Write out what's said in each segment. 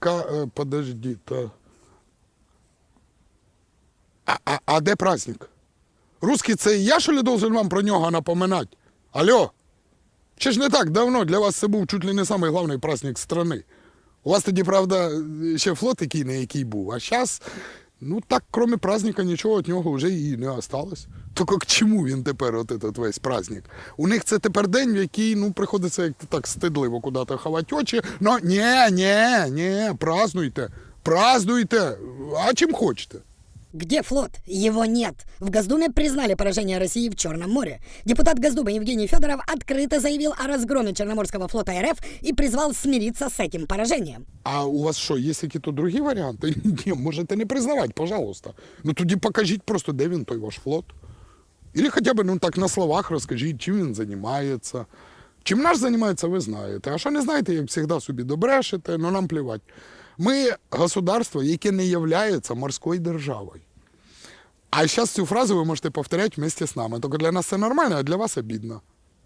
яка, е, подожди, то... А, а, а де праздник? Русський це я, що ли, должен вам про нього напоминати? Алло? Чи ж не так давно для вас це був чуть ли не самий головний праздник страни? У вас тоді, правда, ще флот який не який був, а зараз, ну так, кроме праздника, нічого від нього вже і не осталось. Тільки к чому він тепер, от этот весь праздник? У них це тепер день, в який ну, приходиться як так стидливо куди-то ховати очі. Ну, ні, ні, ні, празднуйте, празднуйте, а чим хочете. Где флот? Его нет. В Госдуме признали поражение России в Черном море. Депутат Госдумы Евгений Федоров открыто заявил о разгроме Черноморского флота РФ и призвал смириться с этим поражением. А у вас що, є які-то другі варіанти? Ні, можете не признавати, пожалуйста. Ну тоді покажіть просто, де він той ваш флот. Или хоча б ну, так на словах розкажіть, чим він займається. Чим наш займається, ви знаєте. А що не знаєте, як завжди собі добрешете, ну нам плівать. Ми государство, яке не є морською державою. А зараз цю фразу ви можете повторяти вместе з нами. Тільки для нас це нормально, а для вас обідно.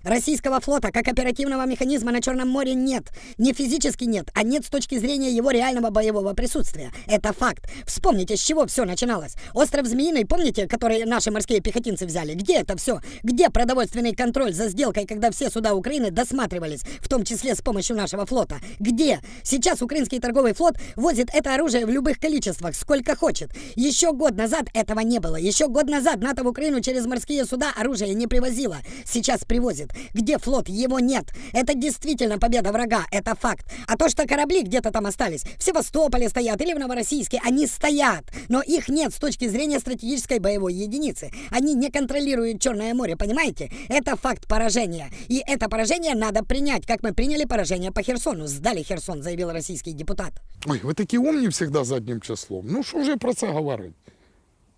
Российского флота как оперативного механизма на Черном море нет. Не физически нет, а нет с точки зрения его реального боевого присутствия. Это факт. Вспомните, с чего все начиналось. Остров Змеиный, помните, который наши морские пехотинцы взяли? Где это все? Где продовольственный контроль за сделкой, когда все суда Украины досматривались, в том числе с помощью нашего флота? Где? Сейчас украинский торговый флот возит это оружие в любых количествах, сколько хочет. Еще год назад этого не было. Еще год назад НАТО в Украину через морские суда оружие не привозило. Сейчас привозит. Где флот? Его нет. Это действительно победа врага. Это факт. А то, что корабли где-то там остались, в Севастополе стоят или в Новороссийске, они стоят. Но их нет с точки зрения стратегической боевой единицы. Они не контролируют Черное море, понимаете? Это факт поражения. И это поражение надо принять, как мы приняли поражение по Херсону. Сдали Херсон, заявил российский депутат. Ой, ви такі умні завжди заднім числом. Ну що вже про це говорить?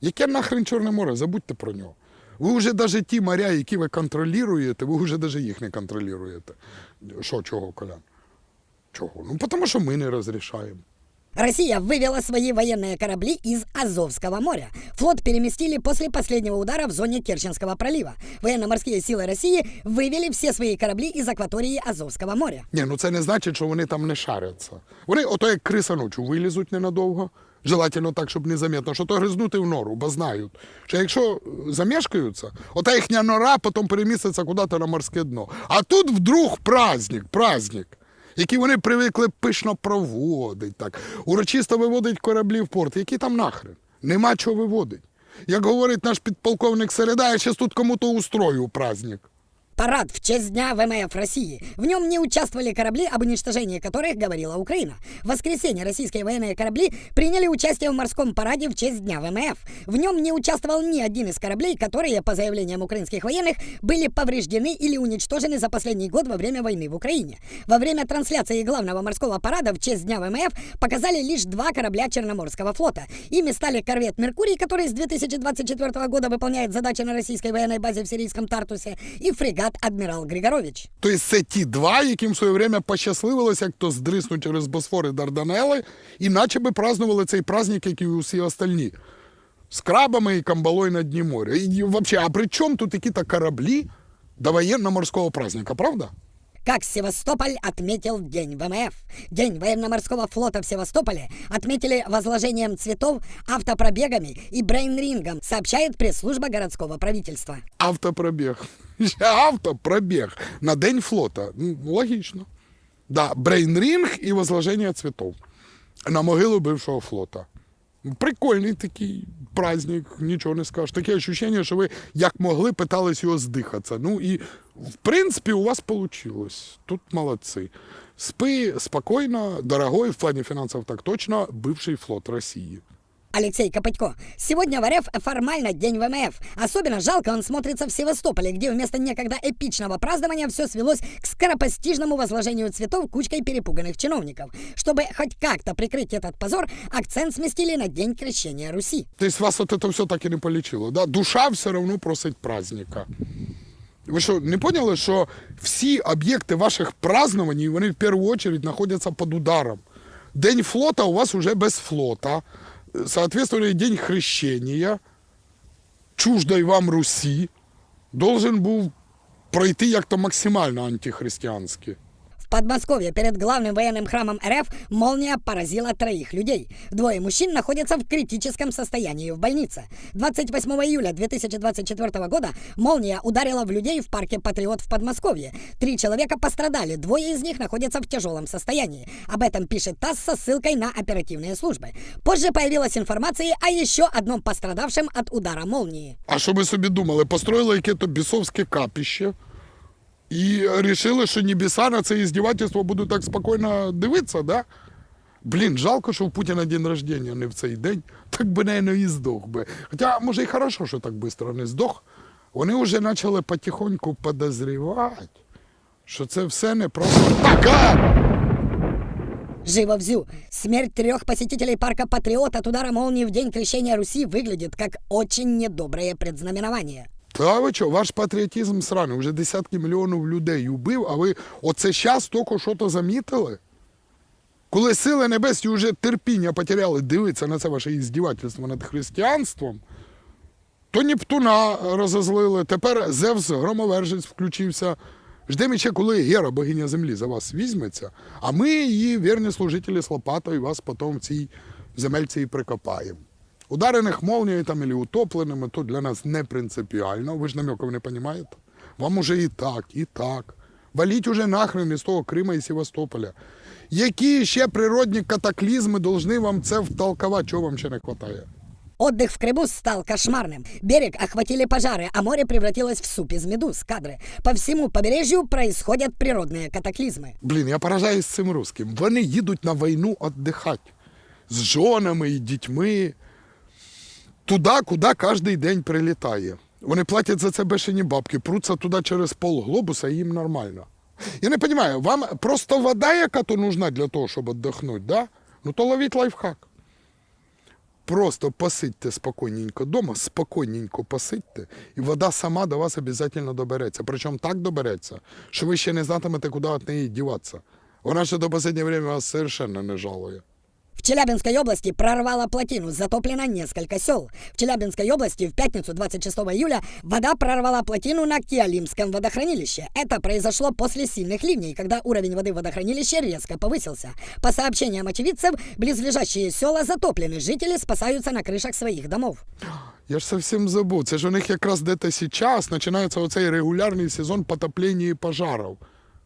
Яке нахрен Чорне море? Забудьте про нього. Ви вже навіть ті моря, які ви контролюєте, ви вже навіть їх не контролюєте. Що, чого, Колян? Чого? Ну, тому що ми не розрішаємо. Россия вывела свои военные корабли из Азовского моря. Флот переместили после последнего удара в зоне Керченского пролива. Военно-морские силы России вывели все свои корабли из акватории Азовского моря. Ні, ну це не значить, що вони там не шаряться. Вони ото як криса ночі вилізуть ненадовго. Желательно так, щоб незаметно, що то гризнути в нору, бо знають, що якщо е, замешкаються, ота їхня нора потім переміститься куди-то на морське дно. А тут вдруг праздник, праздник, Який вони привикли пишно проводити, так, урочисто виводить кораблі в порт. Які там нахрен? Нема чого виводить. Як говорить наш підполковник Середа, я зараз тут кому-то устрою праздник. Парад в честь Дня ВМФ России. В нем не участвовали корабли, об уничтожении которых говорила Украина. В воскресенье российские военные корабли приняли участие в морском параде в честь Дня ВМФ. В нем не участвовал ни один из кораблей, которые, по заявлениям украинских военных, были повреждены или уничтожены за последний год во время войны в Украине. Во время трансляции главного морского парада в честь Дня ВМФ показали лишь два корабля Черноморского флота. Ими стали корвет «Меркурий», который с 2024 года выполняет задачи на российской военной базе в сирийском Тартусе, и фрегат «Адмирал Григорович». Тобто це ті два, яким в своє время пощасливилося, як то здриснуть через Босфори Дарданели, і наче би празднували цей праздник, як і усі остальні. З крабами і камбалою на дні моря. І взагалі, а при чому тут які-то кораблі до воєнно-морського праздника, правда? Как Севастополь отметил День ВМФ. День военно-морского флота в Севастополе отметили возложением цветов, автопробегами и брейнрингом, сообщает пресс-служба городского правительства. Автопробіг. Ще Автопробіг на День флота. Ну, Логічно. Да, брейнрінг і возложення цвітов на могилу бившого флота. Прикольний такий праздник, нічого не скажеш. Таке відчуття, що ви як могли питались його здихатися. Ну і в принципі у вас вийшло. Тут молодці. Спи спокійно, дорогой, в плані фінансів так точно, бивший флот Росії. Алексей Копытько. Сегодня в РФ формально День ВМФ. Особенно жалко он смотрится в Севастополе, где вместо некогда эпичного празднования все свелось к скоропостижному возложению цветов кучкой перепуганных чиновников. Чтобы хоть как-то прикрыть этот позор, акцент сместили на День крещения Руси. Тобто вас от це все так і не полічило. Да? Душа все одно просить праздника. Ви що, не поняли, що всі об'єкти ваших празднувань, вони в першу чергу знаходяться під ударом. День флота у вас уже без флота. Соответственно, День хрещення, чуждой вам Русі, должен був пройти як-то максимально антихристиянськи. В Подмосковье перед главным военным храмом РФ молния поразила троих людей. Двое мужчин находятся в критическом состоянии в больнице. 28 июля 2024 года молния ударила в людей в парке «Патриот» в Подмосковье. Три человека пострадали, двое из них находятся в тяжелом состоянии. Об этом пишет ТАСС со ссылкой на оперативные службы. Позже появилась информация о еще одном пострадавшем от удара молнии. А що ви собі думали? Построїли яке-то бісовське капіще і рішили, що небеса на це іздівательство будуть так спокійно дивитися, да? Блін, жалко, що в Путіна день рождения не в цей день. Так би, наверное, і здох би. Хоча, може, і хорошо, що так швидко не здох. Вони вже почали потихоньку подозрівати, що це все не просто така. Живо взю. Смерть трех посетителей парка «Патриот» от удара молнии в день крещения Руси выглядит как очень недоброе предзнаменование. Та ви що, ваш патріотизм сраний, вже десятки мільйонів людей убив, а ви оце щас тільки що то замітили? Коли сили небесні вже терпіння потеряли дивитися на це ваше іздівательство над християнством, то Нептуна розозлили, тепер Зевс громовержець включився. Ждемо ще, коли Гера, богиня землі, за вас візьметься, а ми, її вірні служителі з лопатою, вас потім в цій земельці і прикопаємо. Ударених молнією там или утопленими, то для нас не принципіально. Ви ж намеків не розумієте? Вам уже і так, і так. Валіть уже нахрен із того Крима і Севастополя. Які ще природні катаклізми должны вам це втолковати, чого вам ще не вистачає? Отдых в Крыму стал кошмарным. Берег охватили пожары, а море превратилось в суп из медуз. Кадры. По всему побережью происходят природные катаклизмы. Блін, я поражаюсь цим русским. Вони їдуть на війну віддихати з жонами і дітьми. Туди, куди кожен день прилітає. Вони платять за це бешені бабки, пруться туди через пол глобуса, і їм нормально. Я не розумію, вам просто вода, яка то нужна для того, щоб віддохнути, да? Ну то ловіть лайфхак. Просто посидьте спокійненько вдома, спокійненько посидьте, і вода сама до вас обов'язково добереться. Причому так добереться, що ви ще не знатимете, куди від неї діватися. Вона ще до останнього часу вас совершенно не жалує. В Челябинской области прорвало плотину, затоплено несколько сел. В Челябинской области в пятницу 26 июля вода прорвала плотину на Киалимском водохранилище. Это произошло после сильных ливней, когда уровень воды в водохранилище резко повысился. По сообщениям очевидцев, близлежащие села затоплены, жители спасаются на крышах своих домов. Я ж совсем забув. Це ж у них якраз де-то зараз починається оцей регулярний сезон потоплення і пожарів.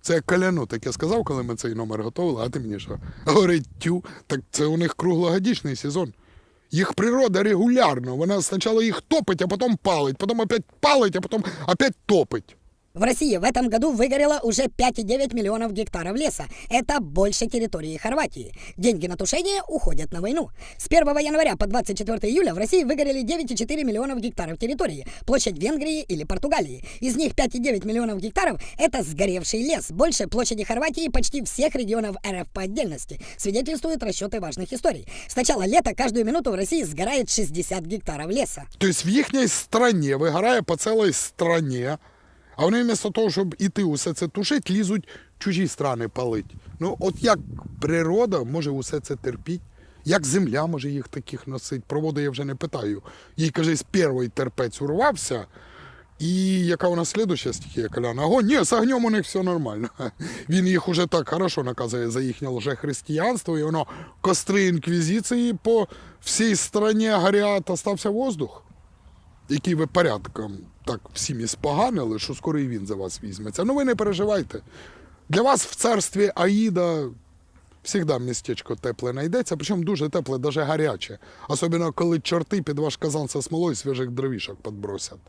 Це як так я сказав, коли ми цей номер готували, а ти мені що? Говорить, тю, так це у них круглогодічний сезон. Їх природа регулярно. Вона спочатку їх топить, а потім палить, потім опять палить, а потім опять топить. В России в этом году выгорело уже 5,9 миллионов гектаров леса. Это больше территории Хорватии. Деньги на тушение уходят на войну. С 1 января по 24 июля в России выгорели 9,4 миллионов гектаров территории. Площадь Венгрии или Португалии. Из них 5,9 миллионов гектаров – это сгоревший лес. Больше площади Хорватии и почти всех регионов РФ по отдельности. Свидетельствуют расчеты важных историй. С начала лета каждую минуту в России сгорает 60 гектаров леса. Тобто в їхній страні вигорає по цілій страні, а вони вместо того, щоб іти усе це тушити, лізуть чужі страни палить. Ну, от як природа може усе це терпіти? Як земля може їх таких носити? Про воду я вже не питаю. Їй каже, з перший терпець урвався. І яка у нас слідуща стихія Коляна? О, ні, з огнем у них все нормально. Він їх уже так хорошо наказує за їхнє лжехристиянство, і воно костри інквізиції по всій страні горять, остався воздух який ви порядком так всім споганили, що скоро і він за вас візьметься. Ну ви не переживайте. Для вас в царстві Аїда завжди містечко тепле знайдеться, причому дуже тепле, навіть гаряче. Особливо, коли чорти під ваш казан со смолою свіжих дровішок підбросять.